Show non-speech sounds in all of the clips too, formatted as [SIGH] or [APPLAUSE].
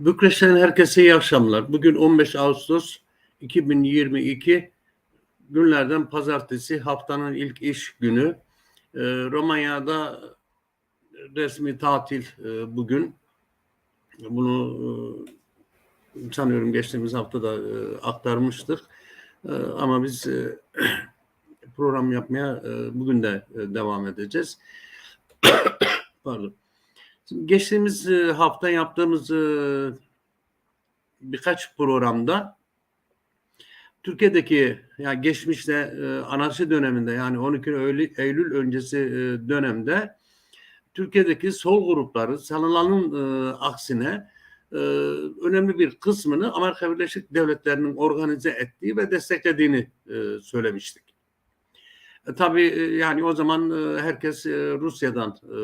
Bükreş'ten herkese iyi akşamlar. Bugün 15 Ağustos 2022 günlerden pazartesi haftanın ilk iş günü. Ee, Romanya'da resmi tatil e, bugün. Bunu e, sanıyorum geçtiğimiz hafta da e, aktarmıştık. E, ama biz e, [CLEARS THROAT] program yapmaya e, bugün de e, devam edeceğiz. [COUGHS] Pardon. Geçtiğimiz e, hafta yaptığımız e, birkaç programda Türkiye'deki yani geçmişte e, anarşi döneminde yani 12 Eylül, öncesi dönemde Türkiye'deki sol grupları sanılanın aksine önemli bir kısmını Amerika Birleşik Devletleri'nin organize ettiği ve desteklediğini söylemiştik. E, tabii yani o zaman herkes Rusya'dan e,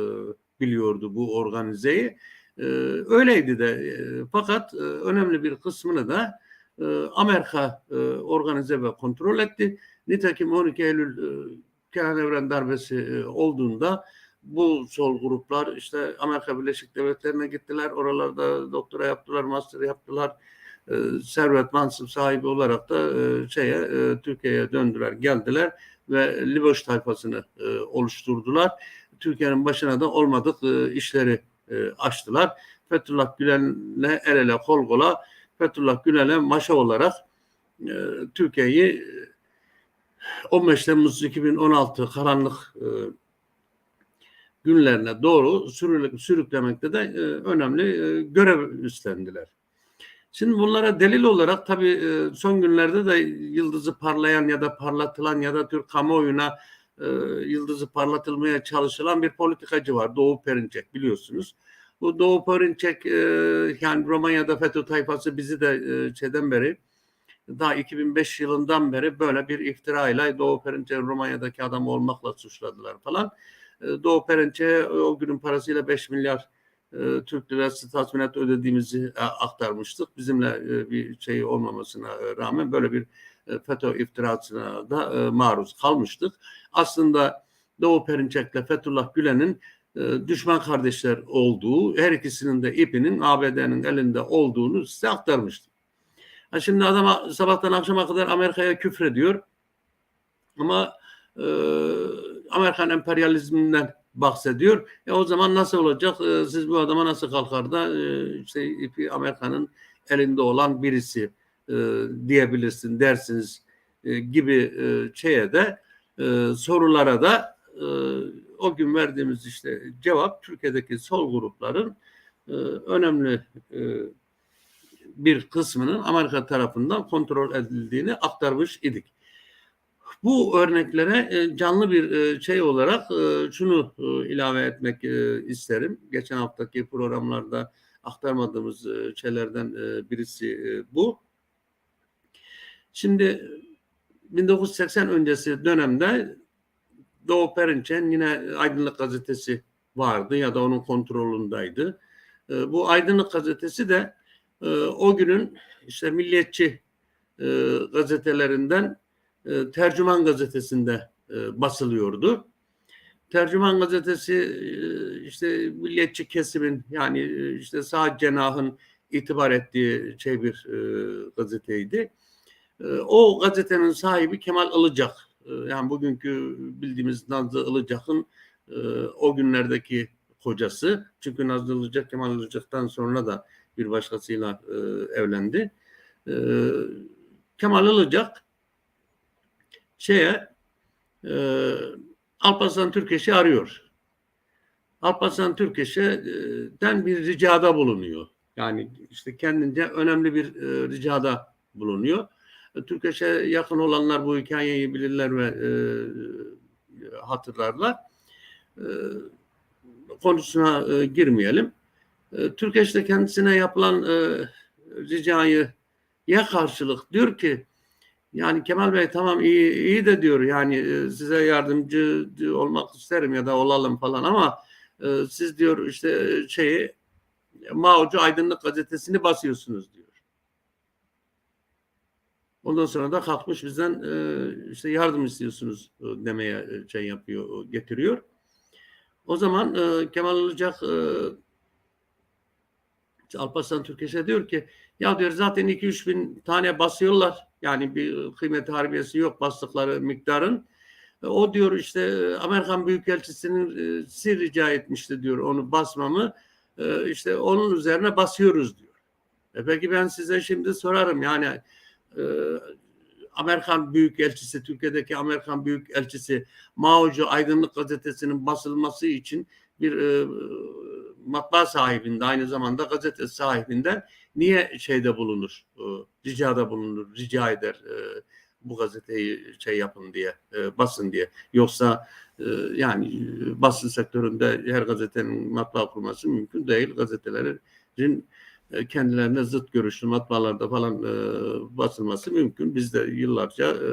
biliyordu bu organizeyi. E, öyleydi de e, fakat e, önemli bir kısmını da e, Amerika e, organize ve kontrol etti. Nitekim 12 Eylül e, Kenan Evren darbesi e, olduğunda bu sol gruplar işte Amerika Birleşik Devletleri'ne gittiler. Oralarda doktora yaptılar, master yaptılar. E, servet mansıp sahibi olarak da e, şeye e, Türkiye'ye döndüler, geldiler ve Liboş tayfasını e, oluşturdular. Türkiye'nin başına da olmadık e, işleri e, açtılar. Fethullah Gülen'le el ele kol kola Fethullah Gülen'e maşa olarak e, Türkiye'yi 15 Temmuz 2016 karanlık e, günlerine doğru sürü, sürüklemekte de e, önemli e, görev üstlendiler. Şimdi bunlara delil olarak tabii e, son günlerde de yıldızı parlayan ya da parlatılan ya da Türk kamuoyuna e, yıldızı parlatılmaya çalışılan bir politikacı var. Doğu Perinçek biliyorsunuz. Bu Doğu Perinçek e, yani Romanya'da FETÖ tayfası bizi de e, şeyden beri daha 2005 yılından beri böyle bir iftirayla Doğu Perinçek'in Romanya'daki adam olmakla suçladılar falan. E, Doğu Perinçek'e o günün parasıyla 5 milyar e, Türk lirası tazminat ödediğimizi e, aktarmıştık. Bizimle e, bir şey olmamasına rağmen böyle bir FETÖ iftirasına da e, maruz kalmıştık. Aslında Doğu Perinçek'le Fethullah Gülen'in e, düşman kardeşler olduğu, her ikisinin de ipinin ABD'nin elinde olduğunu size aktarmıştım. Ha şimdi adam sabahtan akşama kadar Amerika'ya küfrediyor. Ama e, Amerikan emperyalizminden bahsediyor. E o zaman nasıl olacak? E, siz bu adama nasıl kalkar da e, işte ipi Amerika'nın elinde olan birisi e, diyebilirsin dersiniz e, gibi e, şeye de e, sorulara da e, o gün verdiğimiz işte cevap Türkiye'deki sol grupların e, önemli e, bir kısmının Amerika tarafından kontrol edildiğini aktarmış idik. Bu örneklere e, canlı bir e, şey olarak e, şunu ilave etmek isterim. Geçen haftaki programlarda aktarmadığımız şeylerden birisi bu. Şimdi 1980 öncesi dönemde Doğu Perinçek'in yine Aydınlık Gazetesi vardı ya da onun kontrolündeydi. E, bu Aydınlık Gazetesi de e, o günün işte milliyetçi e, gazetelerinden e, Tercüman Gazetesi'nde basılıyordu. Tercüman Gazetesi işte milliyetçi kesimin yani işte sağ cenahın itibar ettiği şey bir gazeteydi. E, o gazetenin sahibi Kemal Ilıcak. E, yani bugünkü bildiğimiz Nazlı Ilıcak'ın e, o günlerdeki kocası. Çünkü Nazlı Ilıcak Kemal Ilıcak'tan sonra da bir başkasıyla e, evlendi. E, Kemal Ilıcak şeye e, Alparslan Türkeş'i arıyor. Alparslan Türkeş'ten bir ricada bulunuyor. Yani işte kendince önemli bir ricada bulunuyor. E, Türkeş'e yakın olanlar bu hikayeyi bilirler ve e, hatırlarlar. E, konusuna e, girmeyelim. E, Türkeş de kendisine yapılan e, ricayı ya karşılık diyor ki yani Kemal Bey tamam iyi iyi de diyor yani e, size yardımcı olmak isterim ya da olalım falan ama e, siz diyor işte şeyi Mao'cu Aydınlık gazetesini basıyorsunuz diyor. Ondan sonra da kalkmış bizden e, işte yardım istiyorsunuz demeye şey yapıyor, getiriyor. O zaman Kemal Ilıcak Alparslan Türkeş'e diyor ki ya diyor zaten 2-3 bin tane basıyorlar. Yani bir kıymet harbiyesi yok bastıkları miktarın. E, O diyor işte e, Amerikan Büyükelçisi'nin e, si rica etmişti diyor onu basmamı. E, işte onun üzerine basıyoruz diyor. E peki ben size şimdi sorarım yani e, Amerikan Büyükelçisi, Türkiye'deki Amerikan Büyükelçisi Mao'cu Aydınlık Gazetesi'nin basılması için bir e, matbaa sahibinde aynı zamanda gazete sahibinden niye şeyde bulunur, e, ricada bulunur, rica eder e, bu gazeteyi şey yapın diye, e, basın diye. Yoksa e, yani e, basın sektöründe her gazetenin matbaa kurması mümkün değil. Gazetelerin e, kendilerine zıt görüşlü matbaalarda falan e, basılması mümkün. Biz de yıllarca e,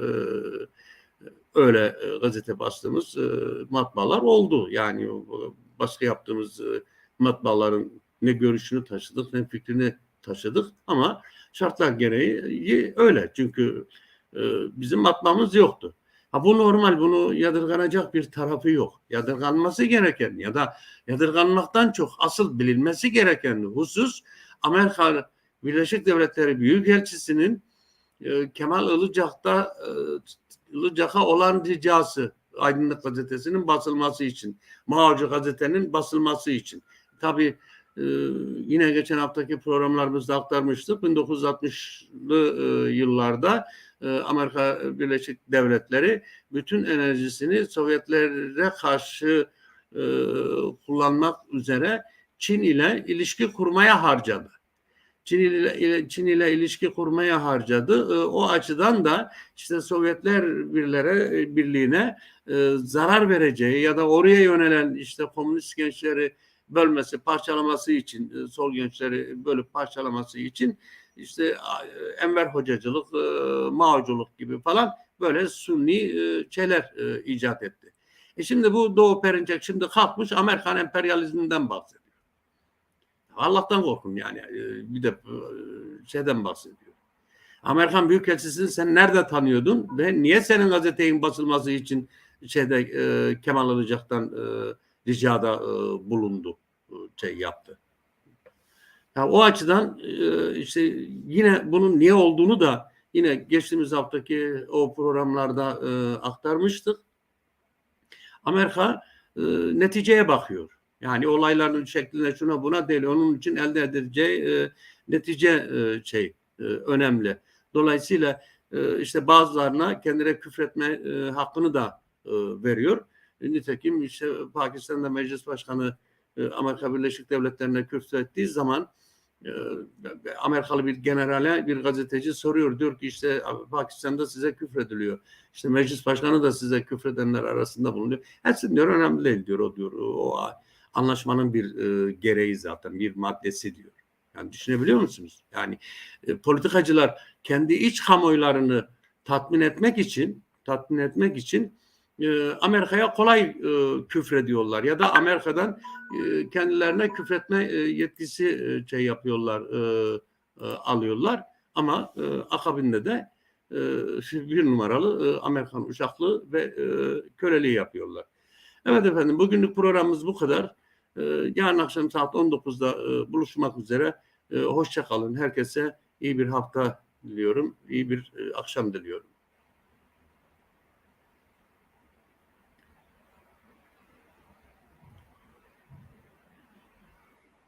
öyle e, gazete bastığımız e, matbaalar oldu. Yani o, başka yaptığımız e, matbaaların ne görüşünü taşıdık ne fikrini taşıdık ama şartlar gereği öyle. Çünkü e, bizim matbaamız yoktu. Ha bu normal, bunu yadırganacak bir tarafı yok. Yadırganması gereken ya da yadırganmaktan çok asıl bilinmesi gereken husus Amerika Birleşik Devletleri Büyükelçisi'nin e, Kemal Ilıcak'ta e, Ilıcak'a olan ricası Aydınlık Gazetesi'nin basılması için, Mao'cu gazetenin basılması için. Tabii e, yine geçen haftaki programlarımızda aktarmıştık. 1960'lı e, yıllarda e, Amerika Birleşik Devletleri bütün enerjisini Sovyetlere karşı e, kullanmak üzere Çin ile ilişki kurmaya harcadı. Çin ile, Çin ile ilişki kurmaya harcadı. E, o açıdan da işte Sovyetler birlere e, birliğine e, zarar vereceği ya da oraya yönelen işte komünist gençleri bölmesi, parçalaması için, sol gençleri bölüp parçalaması için işte Enver Hocacılık, Maoculuk gibi falan böyle sunni şeyler icat etti. E şimdi bu Doğu Perinçek şimdi kalkmış Amerikan emperyalizminden bahsediyor. Allah'tan korkun yani. Bir de şeyden bahsediyor. Amerikan Büyükelçisi'ni sen nerede tanıyordun ve niye senin gazetenin basılması için şeyde e, Kemal Ilıcak'tan e, ricada e, bulundu, e, şey yaptı. Ya o açıdan e, işte yine bunun niye olduğunu da yine geçtiğimiz haftaki o programlarda e, aktarmıştık. Amerika e, neticeye bakıyor. Yani olayların şekline şuna buna değil. Onun için elde edileceği e, netice e, şey e, önemli. Dolayısıyla e, işte bazılarına kendine küfretme e, hakkını da e, veriyor. E, nitekim işte Pakistan'da meclis başkanı e, Amerika Birleşik Devletleri'ne küfrettiği zaman e, Amerikalı bir generale bir gazeteci soruyor. Diyor ki işte Pakistan'da size küfrediliyor. İşte meclis başkanı da size küfredenler arasında bulunuyor. Hepsi diyor önemli değil diyor o diyor. O anlaşmanın bir e, gereği zaten bir maddesi diyor. Yani düşünebiliyor musunuz? Yani e, politikacılar kendi iç kamuoylarını tatmin etmek için tatmin etmek için e, Amerika'ya kolay e, küfrediyorlar ya da Amerika'dan e, kendilerine küfretme e, yetkisi e, şey yapıyorlar e, e, alıyorlar ama e, akabinde de e, bir numaralı e, Amerikan uçaklı ve e, köleliği yapıyorlar. Evet efendim bugünlük programımız bu kadar. E, yarın akşam saat 19'da e, buluşmak üzere. E, hoşça kalın. Herkese iyi bir hafta diliyorum. İyi bir e, akşam diliyorum.